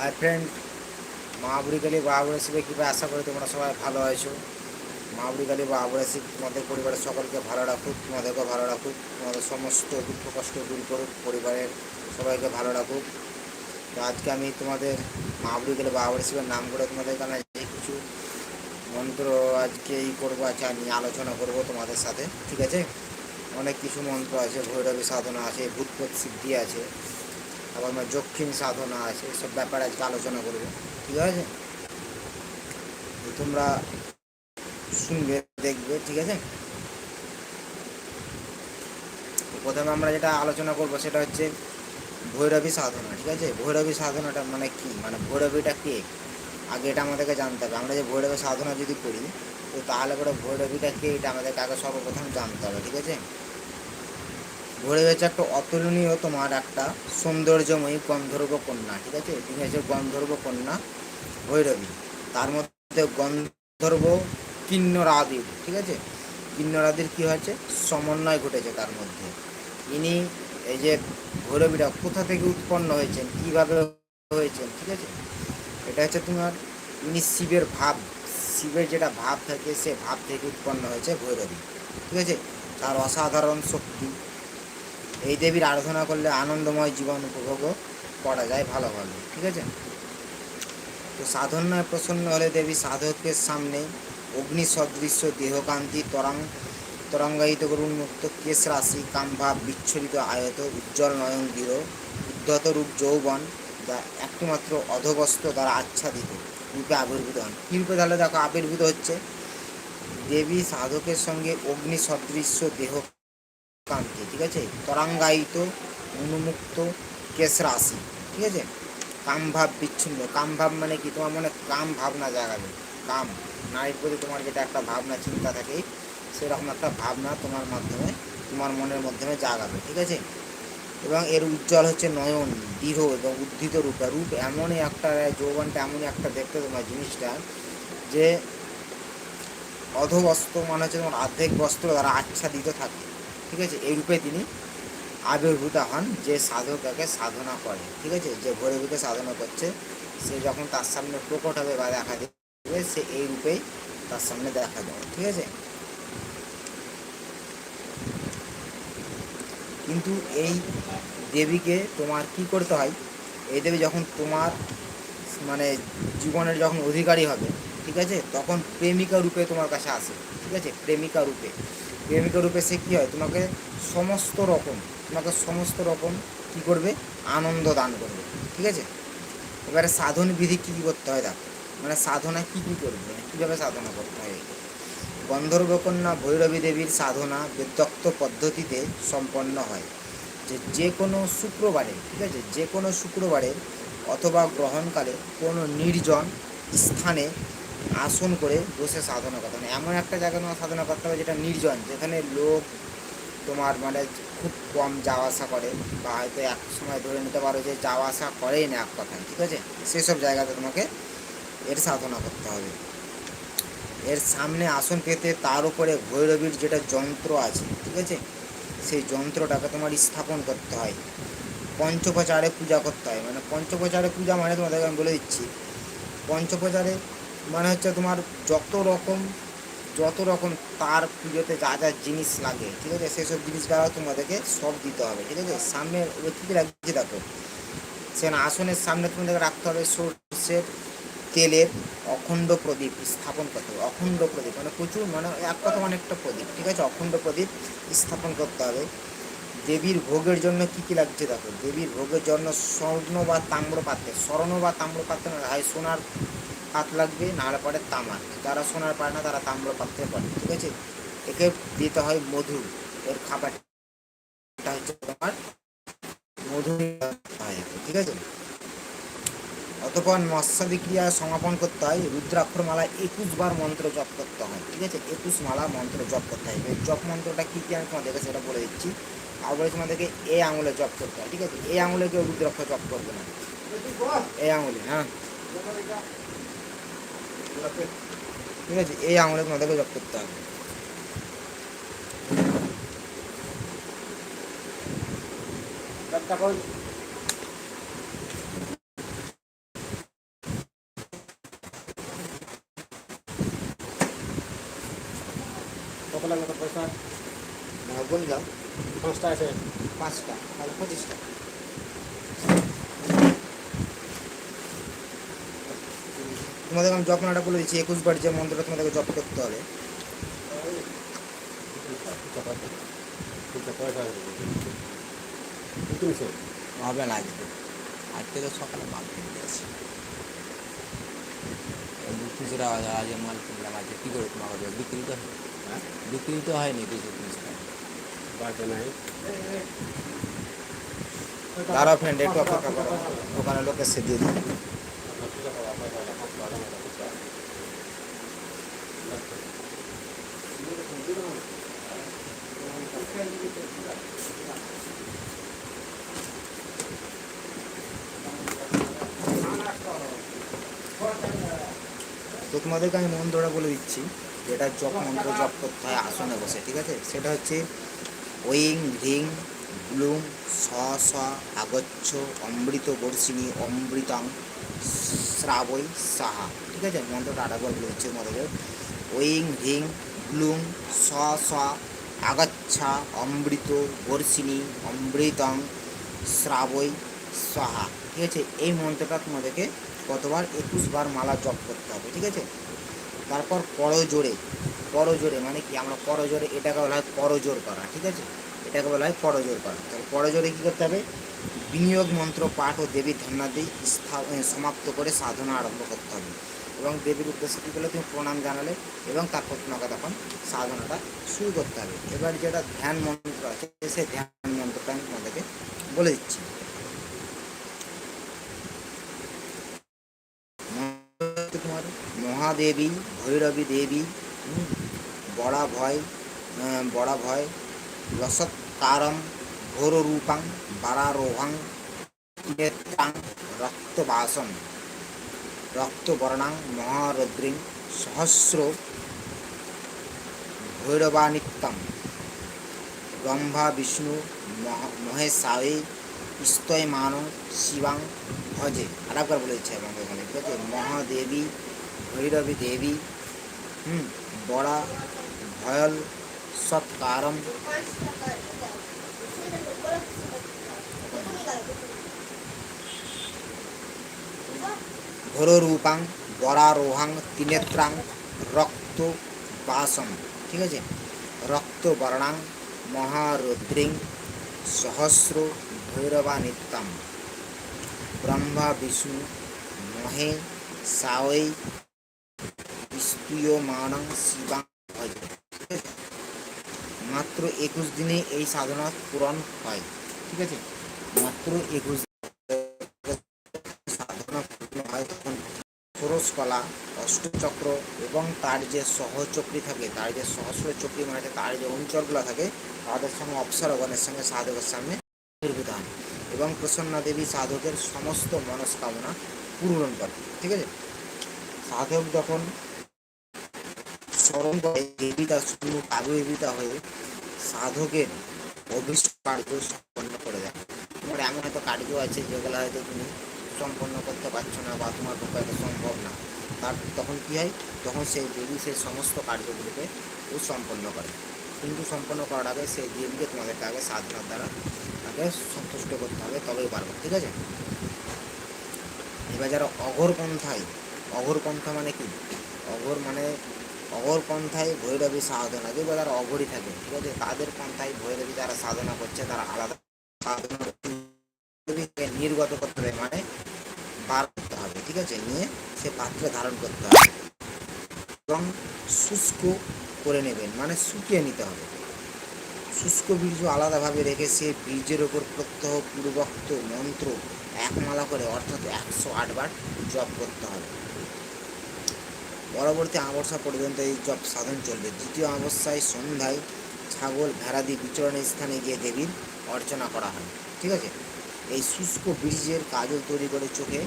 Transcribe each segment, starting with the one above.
High friend মহাবুড়িকালী বাহাবুর recipe কীভাবে আশা করি তোমরা সবাই ভালো আছো। মহাবুড়িকালী রেসিপি তোমাদের পরিবারের সকলকে ভালো রাখুক তোমাদেরকে ভালো রাখুক, তোমাদের সমস্ত দুঃখ কষ্ট দূর করুক, পরিবারের সবাইকে ভালো রাখুক। তো আজকে আমি তোমাদের মহাবুড়িকালী বাহাবুর রেসিপির নাম করে তোমাদের যে কিছু মন্ত্র আজকে এই করব আজকে আমি আলোচনা করব তোমাদের সাথে, ঠিক আছে? অনেক কিছু মন্ত্র আছে, ভৈরবী সাধনা আছে, ভূতপত সিদ্ধি আছে। আবার আমার যক্ষিণ সাধনা আছে সব ব্যাপারে আজকে আলোচনা করব। ঠিক আছে? তোমরা শুনবে, দেখবে, ঠিক আছে? প্রথমে আমরা যেটা আলোচনা করব সেটা হচ্ছে ভৈরবী সাধনা, ঠিক আছে? ভৈরবী সাধনাটা মানে কি? মানে ভৈরবীটা কে? আগে এটা আমাদেরকে জানতে হবে। আমরা যে ভৈরবী সাধনা যদি করি, তো তাহলে করে ভৈরবীটা কে? এটা আমাদেরকে আগে সর্বপ্রথম জানতে হবে, ঠিক আছে? ভৈরবী হচ্ছে একটা অতুলনীয় তোমার একটা সৌন্দর্যময়ী গন্ধর্ব কন্যা, ঠিক আছে? তিনি হচ্ছে গন্ধর্ব কন্যা ভৈরবী। তার মধ্যে গন্ধর্ব কিন্নরাদির, ঠিক আছে? কিন্নরাদির কী হয়েছে? সমন্বয় ঘটেছে তার মধ্যে। ইনি এই যে ভৈরবীরা কোথা থেকে উৎপন্ন হয়েছেন, কীভাবে হয়েছেন, ঠিক আছে? এটা হচ্ছে তোমার ইনি শিবের ভাব, শিবের যেটা ভাব থাকে, সে ভাব থেকে উৎপন্ন হয়েছে ভৈরবী, ঠিক আছে? তার অসাধারণ শক্তি এই দেবীর আরাধনা করলে আনন্দময় জীবন উপভোগ করা যায় ভালোভাবে, ঠিক আছে? তো সাধনায় প্রসন্ন হলে দেবী সাধকের সামনে অগ্নি সদৃশ্য দেহকান্তি তরাং তরঙ্গায়িত করে উন্মুক্ত কেশ রাশি কামভাব বিচ্ছরিত আয়ত উজ্জ্বল নয়ন দৃঢ় উদ্ধত রূপ যৌবন যা একটিমাত্র অধবস্ত দ্বারা আচ্ছাদিত, রূপে আবির্ভূত হন। কী রূপে তাহলে দেখো আবির্ভূত হচ্ছে? দেবী সাধকের সঙ্গে অগ্নি সদৃশ্য দেহ ঠিক আছে? তরাঙ্গায়িত উন্মুক্ত কেশ রাশি ঠিক আছে? কাম ভাব বিচ্ছিন্ন। কাম ভাব মানে কি? তোমার মনে কাম ভাবনা জাগাবে। কাম। নারীর প্রতি তোমার যেটা একটা ভাবনা, চিন্তা থাকে, সেরকম একটা ভাবনা তোমার মাধ্যমে, তোমার মনের মাধ্যমে জাগাবে, ঠিক আছে? এবং এর উজ্জ্বল হচ্ছে নয়ন, দৃঢ় এবং উদ্ধৃত রূপ। রূপ এমনই একটা, যৌবনটা এমনই একটা দেখতে তোমার জিনিসটা যে অধবস্ত্র মানে হচ্ছে তোমার অর্ধেক বস্ত্র দ্বারা আচ্ছাদিত থাকে। ঠিক আছে? এই রূপে তিনি আবির্ভূত হন, যে সাধকাকে সাধনা করে, ঠিক আছে? যে ভৈরবীকে সাধনা করছে, সে যখন তার সামনে প্রকট হবে বা দেখা দেবে, সে এই রূপেই তার সামনে দেখা যাবে ঠিক আছে? কিন্তু এই দেবীকে তোমার কি করতে হয়? এই দেবী যখন তোমার মানে জীবনের যখন অধিকারী হবে, ঠিক আছে? তখন প্রেমিকা রূপে তোমার কাছে আসে, ঠিক আছে? প্রেমিকা রূপে। প্রেমিকা রূপে সে কী হয়? তোমাকে সমস্ত রকম, তোমাকে সমস্ত রকম কী করবে? আনন্দ দান করবে, ঠিক আছে? এবারে সাধন বিধি কী কী করতে হয় দেখো। মানে সাধনা কী কী করবে? মানে কীভাবে সাধনা করতে হয়? গন্ধর্বকন্যা ভৈরবী দেবীর সাধনা বেদক্ত পদ্ধতিতে সম্পন্ন হয়। যে যে কোনো শুক্রবারে, ঠিক আছে? যে কোনো শুক্রবারে অথবা গ্রহণকালে কোনো নির্জন স্থানে আসন করে বসে সাধনা করতে হবে এমন একটা জায়গায় তোমার সাধনা করতে হবে যেটা নির্জন, যেখানে লোক তোমার মানে খুব কম যাওয়া আসা করে বা হয়তো এক সময় ধরে নিতে পারো যে যাওয়া আসা করেই না এক কথায়, ঠিক আছে? সেসব জায়গাতে তোমাকে এর সাধনা করতে হবে। এর সামনে আসন পেতে তার উপরে ভৈরবীর যেটা যন্ত্র আছে, ঠিক আছে? সেই যন্ত্রটাকে তোমার স্থাপন করতে হয়। পঞ্চোপচারে পূজা করতে হয়। মানে পঞ্চোপচারে পূজা মানে তোমাদেরকে আমি বলে দিচ্ছি পঞ্চোপচারে মানে হচ্ছে তোমার যত রকম যত রকম তার পুজোতে যা যা জিনিস লাগে, ঠিক আছে? সেসব জিনিসগুলো তোমাদেরকে সব দিতে হবে, ঠিক আছে? সামনে কী রাখছি দেখো? সেখানে আসনের সামনে তোমাদেরকে রাখতে হবে সর্ষের তেলের অখণ্ড প্রদীপ স্থাপন করতে হবে, অখণ্ড প্রদীপ। মানে প্রচুর মানে এক কথা অনেকটা প্রদীপ, ঠিক আছে? অখণ্ড প্রদীপ স্থাপন করতে হবে। দেবীর ভোগের জন্য কি কি লাগছে দেখো? দেবীর ভোগের জন্য স্বর্ণ বা তাম্র পাত্রে স্বর্ণ বা তাম্র পাত্রে হয় সোনার পাত লাগবে নাহলে পরে তামার যারা সোনার পায় না, তারা তাম্র পাত্রে পারে ঠিক আছে? একে দিতে হয় মধু। এর খাবারটা হচ্ছে তোমার মধু ঠিক আছে? অতপর মৎস্যাদি ক্রিয়া সমাপন করতে হয়। রুদ্রাক্ষর মালা একুশ বার মন্ত্র জপ করতে হয়, ঠিক আছে? একুশ মালা মন্ত্র জপ করতে হয়। জপ মন্ত্রটা কী কী আমি তোমাদেরকে সেটা বলে দিচ্ছি। আর বলে তোমাদেরকে এই আঙুলে জপ করতে হয়, ঠিক আছে? এই আঙুলে কেউ রুদ্রাক্ষর জপ করবে না। এই আঙুলে হ্যাঁ? ঠিক আছে এই আঙুলগুলো দেখে জব করতে হবে। কত লাগবে পয়সা? ভাগ করলাম পাঁচটা আছে। পাঁচটা তাহলে পঁচিশটা। তোমাদের আমি জপনাটা বলে দিচ্ছি একুশ বার যে মন্ত্রটা তোমাদেরকে জপ করতে হবে। হবে না আজকে। আজকে তো সকালে মাল কিনতে আছে টাকা আজকে মাল কিনলাম আজকে কী করে দেবো বিক্রি তো হয়- বিক্রি তো হয়নি তিনশো টাকা বাড়িতে নাই। দাঁড়াও ফ্রেন্ড একটু অপেক্ষা করো দোকানের লোক এসে দিয়ে দিই তো তোমাদেরকে আমি মন্ত্রটা বলে দিচ্ছি। যেটা জপ মন্ত্র, জপ করতে হয় আসনে বসে, ঠিক আছে? সেটা হচ্ছে ওয়িং হ্রিং ব্লুম, স স, আগচ্ছ, অমৃত বর্ষিণী, অমৃতং, শ্রাবই, সাহা, ঠিক আছে? মন্ত্রটা আরেকবার বলে দিচ্ছি তোমাদেরকে। ওয়িং হ্রিং ব্লুম, স স, আগচ্ছা, অমৃত বর্ষিণী, অমৃতং, শ্রাবই, সাহা, ঠিক আছে? এই মন্ত্রটা তোমাদেরকে কতবার? একুশ বার মালা জপ করতে হবে, ঠিক আছে? তারপর করজোড়ে করজোড়ে মানে কি? আমরা করজোড়ে এটাকে বলা হয় করজোর করা, ঠিক আছে? এটাকে বলা হয় করজোর করা। তাহলে করজোড়ে কী করতে হবে? বিনিয়োগ মন্ত্র, পাঠ ও দেবীর স্থা- সমাপ্ত করে সাধনা আরম্ভ করতে হবে। এবং দেবীর উদ্দেশ্যে কী করলে? তুমি প্রণাম জানালে এবং তারপর তোমাকে তখন সাধনাটা শুরু করতে হবে। এবার যেটা ধ্যান মন্ত্র আছে সেই ধ্যান মন্ত্রটা আমি তোমাদেরকে বলে দিচ্ছি হচ্ছে তোমার মহাদেবী, ভৈরবী দেবী বড়া ভয় বড়া ভয় লসৎকারম ঘোররূপাং, বারারোহাং, নেত্রাং রক্তবাসন রক্তবর্ণাং, মহারদ্রিং, সহস্র ভৈরবানিত্যম, ব্রহ্মা, বিষ্ণু, মহ- মহেশায়ে স্তয়মান শিবাং, ভজে। আরেকবার বলেছে আমাদের এখানে, ঠিক আছে? মহাদেবী দেবী, হুম, বড়া, ভয়ল, সৎকারম। ঘোররূপাং বরারোহাং, তিনেত্রাং, রক্ত বাসম। ঠিক আছে? রক্ত বর্ণাং, মহারুদ্রিং, সহস্র ভৈরবানিত্যম। ব্রহ্মা, বিষ্ণু, মহে সাওই স্তুয়মানং শিবাং ভজে মাত্র একুশ দিনে এই সাধনা পূরণ হয়। ঠিক আছে? মাত্র একুশ সাধনা পূর্ণ হয় তখন ষোড়শ কলা অষ্টচক্র এবং তার যে সহচক্রী থাকে, তার যে সহস্র চক্রী মানে তার যে অঞ্চলগুলো থাকে, তাদের সঙ্গে অপ্সরগণের সঙ্গে সাধকের সামনে নির্ভূত হন এবং প্রসন্না দেবী সাধকের সমস্ত মনস্কামনা পূরণ করে ঠিক আছে? সাধক যখন স্মরণ করে দেবিতা শুরু আবির্ভূতা হয়ে সাধকের অভিষ্ট কার্য সম্পন্ন করে দেয়। তোমার এমন হয়তো কার্য আছে যেগুলো হয়তো তুমি সম্পন্ন করতে পারছ না বা তোমার পক্ষে সম্ভব না। তার তখন কী হয়? তখন সেই দেবী সেই সমস্ত কার্যগুলিকে ও সম্পন্ন করে। কিন্তু সম্পন্ন করার আগে সেই দেবীকে তোমাদেরকে আগে সাধনার দ্বারা তাকে সন্তুষ্ট করতে হবে তবেই পারবে, ঠিক আছে? এবার যারা অঘোর পন্থায় অঘোর পন্থা মানে কি? অঘোর মানে অঘোর পন্থায় ভৈরবী সাধনা যেগুলো তারা অঘরই থাকে, ঠিক আছে, তাদের পন্থায় ভৈরবী যারা সাধনা করছে, তারা আলাদা সাধনা নির্গত করতে হবে মানে বার করতে হবে, ঠিক আছে, নিয়ে সে পাত্রে ধারণ করতে হবে। এবং শুষ্ক করে নেবেন মানে শুকিয়ে নিতে হবে। শুষ্ক বীর্য আলাদাভাবে রেখে সে বীর্যের ওপর প্রত্যহ পূর্বক্ত মন্ত্র এক মালা করে, অর্থাৎ একশো আটবার জপ করতে হবে। পরবর্তী অমাবস্যা পর্যন্ত এই জপ সাধন চলবে। দ্বিতীয় অমাবস্যায় সন্ধ্যায় ছাগল ভেড়াদি বিচরণের স্থানে গিয়ে দেবীর অর্চনা করা হয়। ঠিক আছে? এই শুষ্ক বীর্যের কাজল তৈরি করে চোখে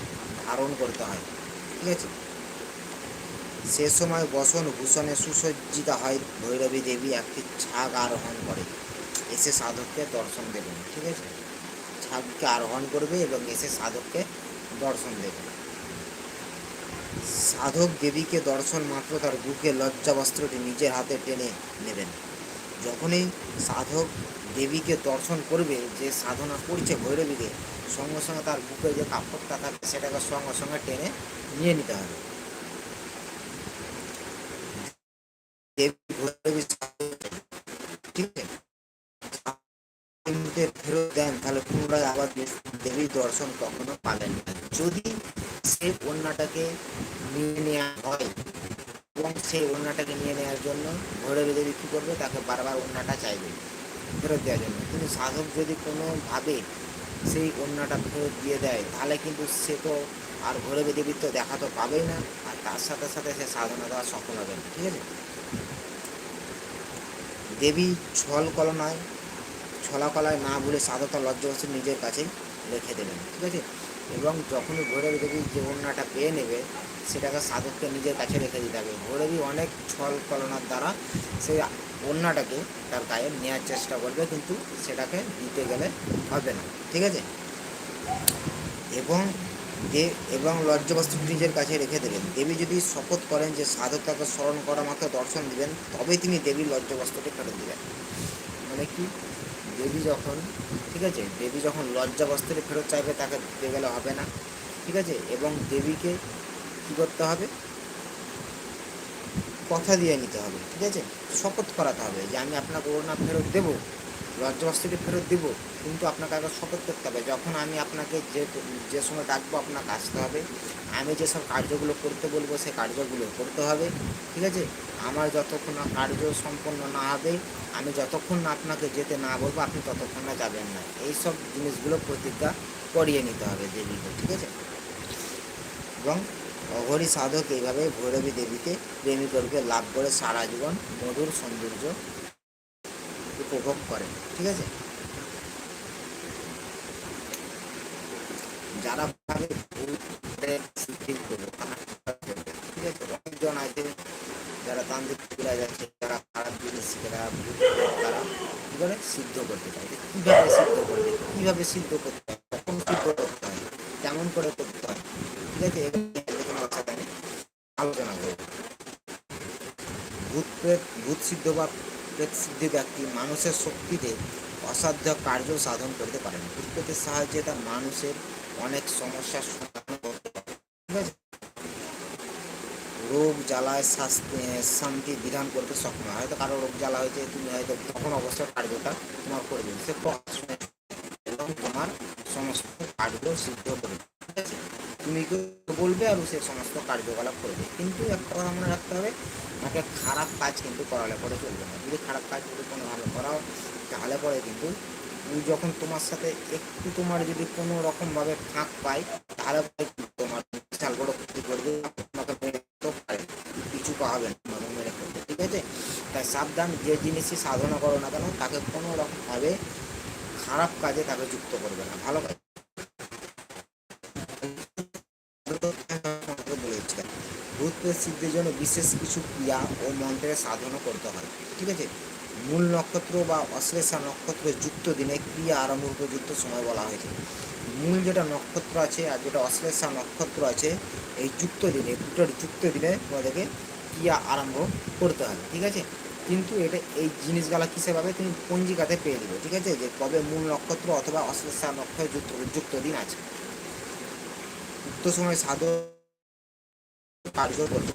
ধারণ করতে হয়। ঠিক আছে? সে সময় বসন ভূষণে সুসজ্জিতা হয় ভৈরবী দেবী একটি ছাগ আরোহণ করে। এসে সাধককে দর্শন দেবেন। ঠিক আছে? ছাগকে আরোহণ করবে এবং এসে সাধককে দর্শন দেবে সাধক দেবীকে দর্শন মাত্র তার বুকে লজ্জা বস্ত্রটি নিজের হাতে টেনে নেবেন। যখনই সাধক দেবীকে দর্শন করবে, যে সাধনা করছে ভৈরবীকে, সঙ্গে সঙ্গে তার বুকে যে কাপড়টা থাকে, সেটাকে সঙ্গে সঙ্গে টেনে নিয়ে নিতে হবে। দেবী ফেরত দেন, তাহলে পুনরায় আবার দেবীর দর্শন কখনো পাবেন না। যদি সেই ওড়নাটাকে নিয়ে নেওয়ার জন্য ভৈরবী বেঁধে কী করবে, তাকে বারবার ওড়নাটা চাইবে, ফেরত দেওয়ার জন্য। কিন্তু সাধক যদি কোনোভাবে সেই ওড়নাটা ফেরত দিয়ে দেয়, তাহলে কিন্তু সে তো আর ভৈরবী বেঁধে তো দেখা তো পাবেই না, আর তার সাথে সাথে সে সাধনা দেওয়া সফল হবে না, ঠিক আছে? দেবী ছল কলনায় ছলাকলায় না ভুলে সাধকতা লজ্জাবস্তু নিজের কাছে রেখে দেবেন, ঠিক আছে? এবং যখনই ভৈরবী দেবী যে ওড়নাটা পেয়ে নেবে সেটাকে সাধককে নিজের কাছে রেখে দিতে হবে। ভৈরবী অনেক ছল কলনার দ্বারা সেই ওড়নাটাকে তার গায়ে নেওয়ার চেষ্টা করবে, কিন্তু সেটাকে দিতে গেলে হবে না। ঠিক আছে? এবং দে, এবং লজ্জাবস্তু নিজের কাছে রেখে দেবেন। দেবী যদি শপথ করেন যে সাধক তাকে স্মরণ করা মাত্র দর্শন দিবেন, তবেই তিনি দেবীর লজ্জাবস্তুটি ফেরত দিবেন। মানে কি? দেবী যখন, ঠিক আছে? দেবী যখন লজ্জা বস্ত্রে ফেরত চাইবে, তাকে দিতে গেলে হবে না। ঠিক আছে? এবং দেবীকে কী করতে হবে? কথা দিয়ে নিতে হবে, ঠিক আছে? শপথ করাতে হবে যে আমি আপনাকে ওড়না ফেরত দেবো লজ্জা বস্ত্রটি ফেরত দেবো, কিন্তু আপনাকে আগে শপথ করতে হবে। যখন আমি আপনাকে যে যে সময় ডাকবো, আপনাকে আসতে হবে, আমি যেসব কার্যগুলো করতে বলব, সেই কার্যগুলো করতে হবে, ঠিক আছে? আমার যতক্ষণ না কার্য সম্পন্ন না হবে, আমি যতক্ষণ না আপনাকে যেতে না বলব, আপনি ততক্ষণ না যাবেন না। এই সব জিনিসগুলো প্রতিজ্ঞা করিয়ে নিতে হবে দেবীকে, ঠিক আছে? এবং অঘরী সাধক এইভাবে ভৈরবী দেবীকে প্রেমিকরূপে লাভ করে সারা জীবন মধুর সৌন্দর্য উপভোগ করেন ঠিক আছে? যারা ভাবে ঠিক আছে? অনেকজন আছে যারা তান্ত্রিক বিরাজ আছে যারা খারাপ জিনিস তারা তারা করে? সিদ্ধ করতে পারে কীভাবে সিদ্ধ করবে? কীভাবে সিদ্ধ করতে সিদ্ধ বা প্রেত সিদ্ধ ব্যক্তি মানুষের শক্তিতে অসাধ্য কার্য সাধন করতে পারেন ভূত সাহায্যে তা মানুষের অনেক সমস্যার সমাধান করতে পারে। রোগ জ্বালায় শান্তি বিধান করতে সক্ষম হয়। হয়তো কারও রোগ জ্বালা হয়েছে, তুমি হয়তো তখন অবস্থার কার্যটা তোমার করে দেবে সে তোমার সমস্ত কার্য সিদ্ধ করবে ঠিক আছে? তুমি বলবে আর সে সমস্ত কার্যকলাপ করবে। কিন্তু একটা কথা মনে রাখতে হবে, আমাকে খারাপ কাজ কিন্তু করালে পরে চলবে না। যদি খারাপ কাজ যদি কোনো ভালো করাও, তাহলে পরে কিন্তু যখন তোমার সাথে একটু তোমার যদি কোনো রকমভাবে ফাঁক পাই, তাহলে পরে তোমার বিশাল বড় ক্ষতি করবে তোমাকে মেরে পারে। কিছু পাবে না, তোমাকে মেরে ফেলতে ঠিক আছে? তাই সাবধান, যে জিনিসই সাধনা করো না কেন, তাকে কোনো রকমভাবে খারাপ কাজে তাকে যুক্ত করবে না। ভালো কাজ। সিদ্ধির জন্য বিশেষ কিছু ক্রিয়া ও মন্ত্রের সাধনা করতে হয়, ঠিক আছে? মূল নক্ষত্র বা অশ্লেষা নক্ষত্র যুক্ত দিনে ক্রিয়া আরম্ভ উপযুক্ত সময় বলা হয়েছে। মূল যেটা নক্ষত্র আছে আর যেটা অশ্লেষা নক্ষত্র আছে, এই যুক্ত দিনে দুটোর যুক্ত দিনে তোমাদেরকে ক্রিয়া আরম্ভ করতে হবে ঠিক আছে? কিন্তু এটা, এই জিনিসগুলা কিসে পাবে তুমি পঞ্জিকাতে পেয়ে দেবে ঠিক আছে? যে কবে মূল নক্ষত্র অথবা অশ্লেষা নক্ষত্র যুক্ত যুক্ত দিন আছে। উক্ত সময় সাধক কার্য করবে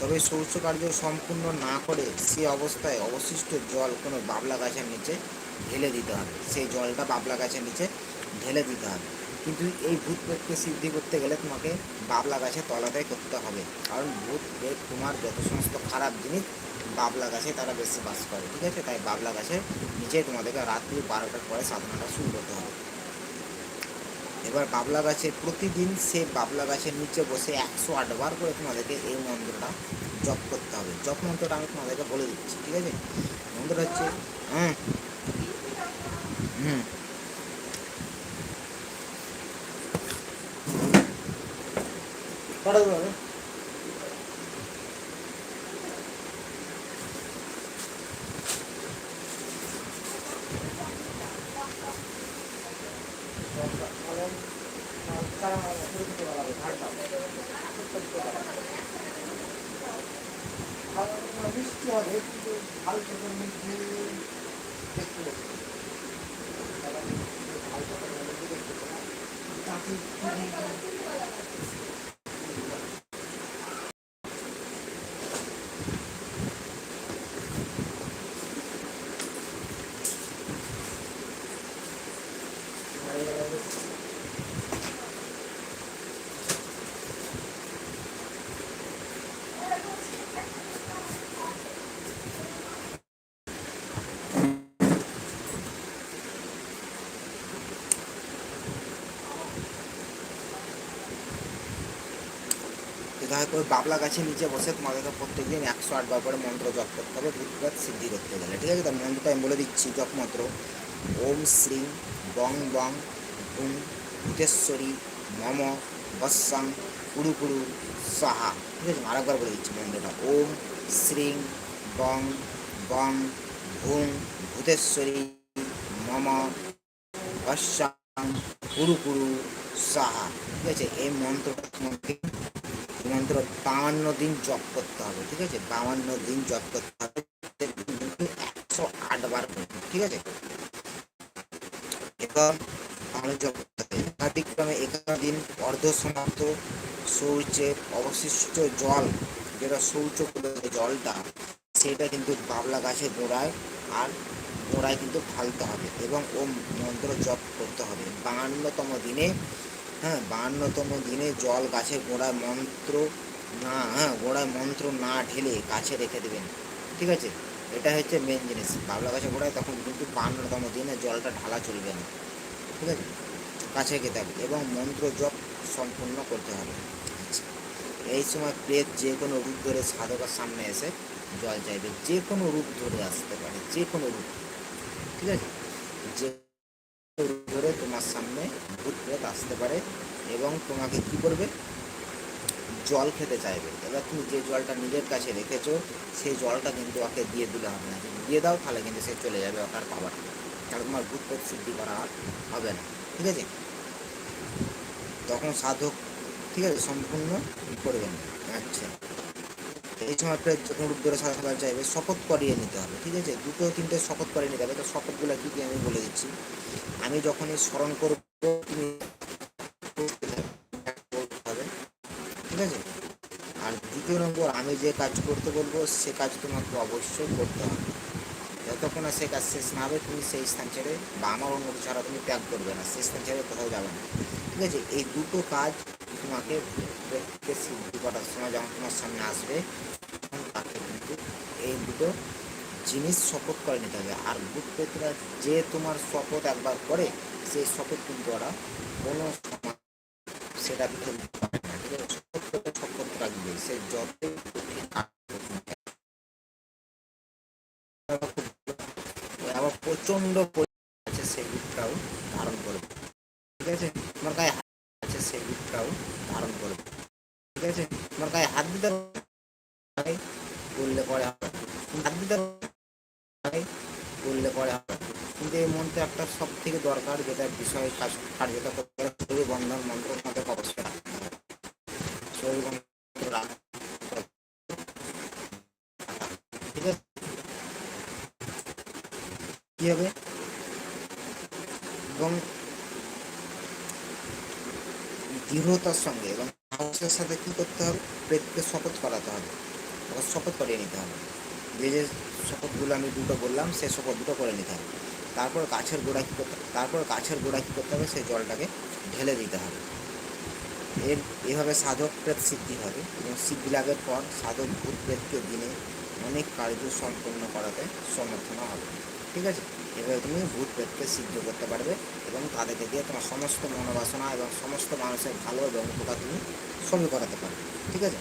তবে শৌচ কার্য সম্পূর্ণ না করে সে অবস্থায় অবশিষ্ট জল কোনো বাবলা গাছের নিচে ঢেলে দিতে হবে। সেই জলটা বাবলা গাছের নিচে ঢেলে দিতে হবে। কিন্তু এই ভূত প্রেতকে সিদ্ধি করতে গেলে তোমাকে বাবলা গাছের তলাতে করতে হবে। কারণ ভূত প্রেত তোমার যত সমস্ত খারাপ জিনিস বাবলা গাছে তারা বেশি বাস করে, ঠিক আছে? তাই বাবলা গাছের নিচে তোমাদেরকে রাত্রি বারোটার পরে সাধনাটা শুরু করতে হবে। এবার বাবলা গাছে প্রতিদিন সে বাবলা গাছের নিচে বসে একশো আটবার করে তোমাদেরকে এই মন্ত্রটা জপ করতে হবে। জপ মন্ত্রটা আমি তোমাদেরকে বলে দিচ্ছি, ঠিক আছে? মন্ত্রটা হচ্ছে, হুম হুম। পড়া হোক ওই বাবলা গাছের নিচে বসে তোমাদেরকে প্রত্যেকদিন একশো আটবার করে মন্ত্র জপ করতে হবে ভূতপ্রেত সিদ্ধি করতে গেলে, ঠিক আছে? তার মন্ত্রটা আমি বলে দিচ্ছি, জপ মন্ত্র। ওম শ্রী বং বং হুম ভূতেশ্বরী মম বৎসাং কুড়ু কুড়ু সাহা ঠিক আছে? আরেকবার বলে দিচ্ছি মন্ত্রটা। ওম শ্রীং বং বং ভুং ভূতেশ্বরী মম বৎসাং কুড়ু কুড়ু সাহা ঠিক আছে? এই মন্ত্রটা মন্ত্র বাউান্ন দিন জপ করতে হবে ঠিক আছে? বাউান্ন দিন জপ করতে হবে একশো আটবার করবে, ঠিক আছে? দিন অর্ধ সমাপ্ত শৌচের অবশিষ্ট জল যেটা শৌচ জলটা সেটা কিন্তু বাবলা গাছের গোড়ায় আর গোড়ায় কিন্তু ঢালতে হবে এবং ও মন্ত্র জপ করতে হবে। বাহান্নতম দিনে হ্যাঁ বাহান্নতম দিনে জল গাছের গোড়ায় মন্ত্র না হ্যাঁ গোড়ায় মন্ত্র না ঢেলে গাছে রেখে দেবেন। ঠিক আছে? এটা হচ্ছে মেন জিনিস। বাবলা গাছের গোড়ায় তখন কিন্তু বাহান্নতম দিনে জলটা ঢালা চলবে না। ঠিক আছে? কাছে রেখে হবে এবং মন্ত্র জপ সম্পূর্ণ করতে হবে। আচ্ছা। এই সময় প্রেত যে কোনো রূপ ধরে সাধকের সামনে এসে জল চাইবে। যে কোনো রূপ ধরে আসতে পারে, যে কোনো রূপ। ঠিক আছে? যে ধরে তোমার সামনে ভূত প্রেত আসতে পারে এবং তোমাকে কি করবে? জল খেতে চাইবে। এবার তুমি যে জলটা নিজের কাছে রেখেছো, সেই জলটা কিন্তু ওকে দিয়ে দিলে হবে না। দিয়ে দাও, তাহলে কিন্তু সে চলে যাবে ওকার পাবার তাহলে তোমার ভূত প্রেত সিদ্ধি করা আর হবে না। ঠিক আছে? তখন সাধক, ঠিক আছে? সম্পূর্ণ করবেন। আচ্ছা। এই সময় প্রায় রূপ ধরে সাধা চাইবে, শপথ করিয়ে নিতে হবে, ঠিক আছে? দুটো তিনটে শপথ করিয়ে নিতে হবে। তো শপথগুলো কী কী আমি বলে দিচ্ছি। আমি যখনই স্মরণ করব, তুমি ঠিক আছে? আর দ্বিতীয় নম্বর, আমি যে কাজ করতে বলব, সে কাজ তোমাকে অবশ্যই করতে হবে। যতক্ষণ না সে কাজ শেষ না হবে, তুমি সেই স্থান ছেড়ে বা আমার অনুমতি ছাড়া তুমি ত্যাগ করবে না, সেই স্থান ছেড়ে কোথাও যাবে না। ঠিক আছে? এই দুটো কাজ তোমাকে সিদ্ধি করার সময় যখন তোমার সামনে আসবে দুটো জিনিস শপথ করে নিতে হবে। আর ভূতপ্রেতরা যে তোমার শপথ একবার করে, সেই শপথ কিন্তু ওরা কোনো সেটা শপথ রাখবে সে। আবার প্রচণ্ড আছে সেই ধারণ করবে। ঠিক আছে? তোমার গায়ে আছে সেই রূপটাও ধারণ করবে। ঠিক আছে? তোমার গায়ে হাত দিতে পারে, বললে পরে হবে হাত দিতে পারে, বললে পরে হবে কিন্তু এই মন্ত্রে একটা সব থেকে দরকার যেটা করতে শরীর বন্ধন মন্ত্র তোমাদের অবশ্যই শরীর বন্ধন ঠিক আছে? কি হবে? এবং দৃঢ়তার সঙ্গে এবং সাহসের সাথে কি করতে হবে? প্রেতকে শপথ করাতে হবে। এবং শপথ করিয়ে নিতে হবে। যে যে শপথগুলো আমি দুটো বললাম সেই শপথ দুটো করে নিতে হবে। তারপর গাছের গোড়া কী করতে তারপর গাছের গোড়া কী করতে হবে? সেই জলটাকে ঢেলে দিতে হবে। এর এভাবে সাধক প্রেত সিদ্ধি হবে এবং সিদ্ধি লাভের পর সাধক ভূত প্রেতকে দিনে অনেক কার্য সম্পন্ন করাতে সমর্থন হবে। ঠিক আছে? এভাবে তুমি ভূত প্রেতকে সিদ্ধ করতে পারবে এবং তাদেরকে দিয়ে তোমার সমস্ত মনোবাসনা এবং সমস্ত মানুষের ভালো এবং তুমি সবই করাতে পারবে। ঠিক আছে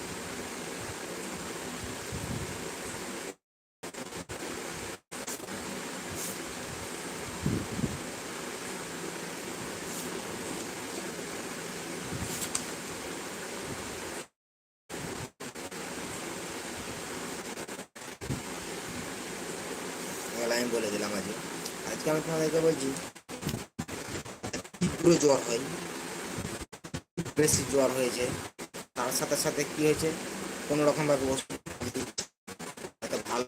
এগুলো আমি বলে দিলাম আজকে তোমাদেরকে বলছি তীব্র জ্বর হয়? বেশি জ্বর হয়েছে, তার সাথে সাথে কি হয়েছে? কোনো রকমভাবে ওষুধ ভালো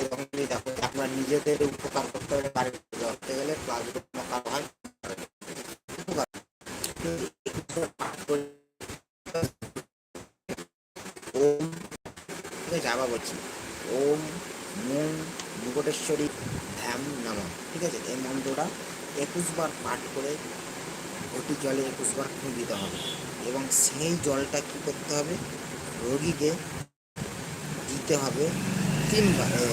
এরকম যদি দেখো, আপনার নিজেদের উপকার করতে হলে বাড়িতে জ্বর হতে গেলে প্লাস কোনো কারও হয় উপকার। কিন্তু একটু পাঠ করে ওম ঠিক আছে আবার বলছি ওম মুং মুকুটেশ্বরী ধ্যাম নাম ঠিক আছে এই মন্ত্রটা একুশ বার পাঠ করে ঘটি জলে একুশ বার ফুঁ দিতে হবে এবং সেই জলটা কি করতে হবে? রোগীকে দিতে হবে তিনবার এ,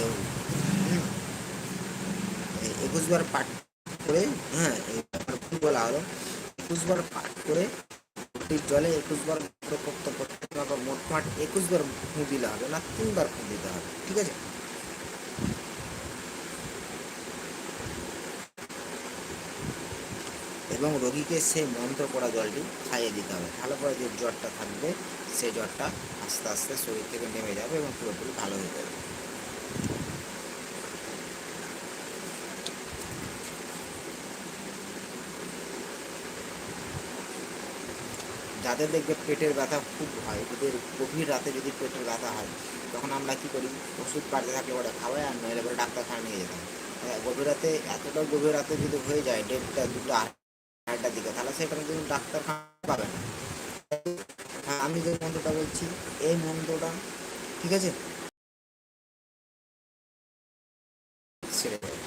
হুম, এ, একুশ বার পাঠ করে হ্যাঁ বলা হলো। একুশ বার পাঠ করে বালতির জলে একুশ বার প্রকোপ্ত করতে হবে মোটমাট একুশ বার ফুঁ দিলে হবে না তিনবার ফুঁ দিতে হবে ঠিক আছে? এবং রোগীকে সেই মন্ত্র পড়া জলটি খাইয়ে দিতে হবে। ভালো করে যে জ্বরটা থাকবে সেই জ্বরটা আস্তে আস্তে শরীর থেকে নেমে যাবে এবং পুরোপুরি ভালো হয়ে যাবে। যাদের দেখবে পেটের ব্যথা খুব হয় ওদের গভীর রাতে যদি পেটের ব্যথা হয় তখন আমরা কী করি? ওষুধ বাড়তে থাকলে ওটা খাওয়াই আর নইলে পরে ডাক্তারখানা নিয়ে যেতাম হ্যাঁ, গভীর রাতে এতটা গভীর রাতে যদি হয়ে যায় দেড়টা দুটো আড়াইটার দিকে। তাহলে সেখানে কিন্তু ডাক্তারখানা পাবে না। হ্যাঁ, আমি যে মন্ত্রটা বলছি এই মন্ত্রটা ঠিক আছে ছেড়ে দেবে।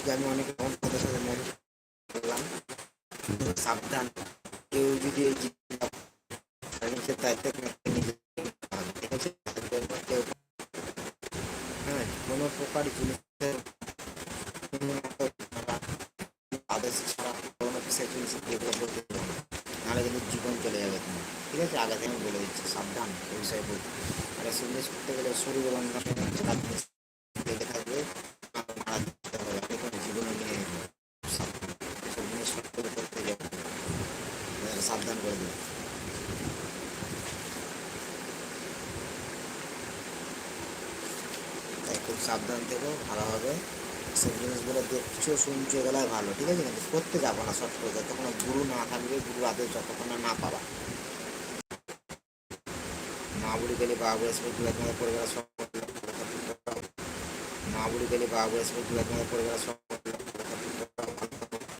আজকে আমি অনেক সাথে সাবধান। কেউ যদি এই জিনিসের দায়িত্ব হ্যাঁ কোনো প্রকার জিনিসের আদেশ ছাড়া নাহলে জীবন চলে যাবে তোমার। ঠিক আছে? আগে থেকে বলে দিচ্ছি, সাবধান। বলতে আর করতে গেলে শরীর এবং লেগে থাকবে আর মারা যেতে হবে আপনি কোনো জীবনে নিয়ে সাবধান এসব জিনিস সব করে করতে যাবে এদের সাবধান করে দেবে তাই খুব সাবধান থেকো ভালোভাবে সব জিনিসগুলো দেখছ শুনছো, এগুলাই ভালো, ঠিক আছে? কিন্তু করতে যাব না সব করে, যতক্ষণ গুরু না থাকবে, গুরু আদেশ যতক্ষণ না পাবা। মা বুড়ি গেলে বাবা বৃহস্পতি তোমাদের পরিবার সব মা গেলে বাবা বৃহস্পতি তোমাদের পরিবার সব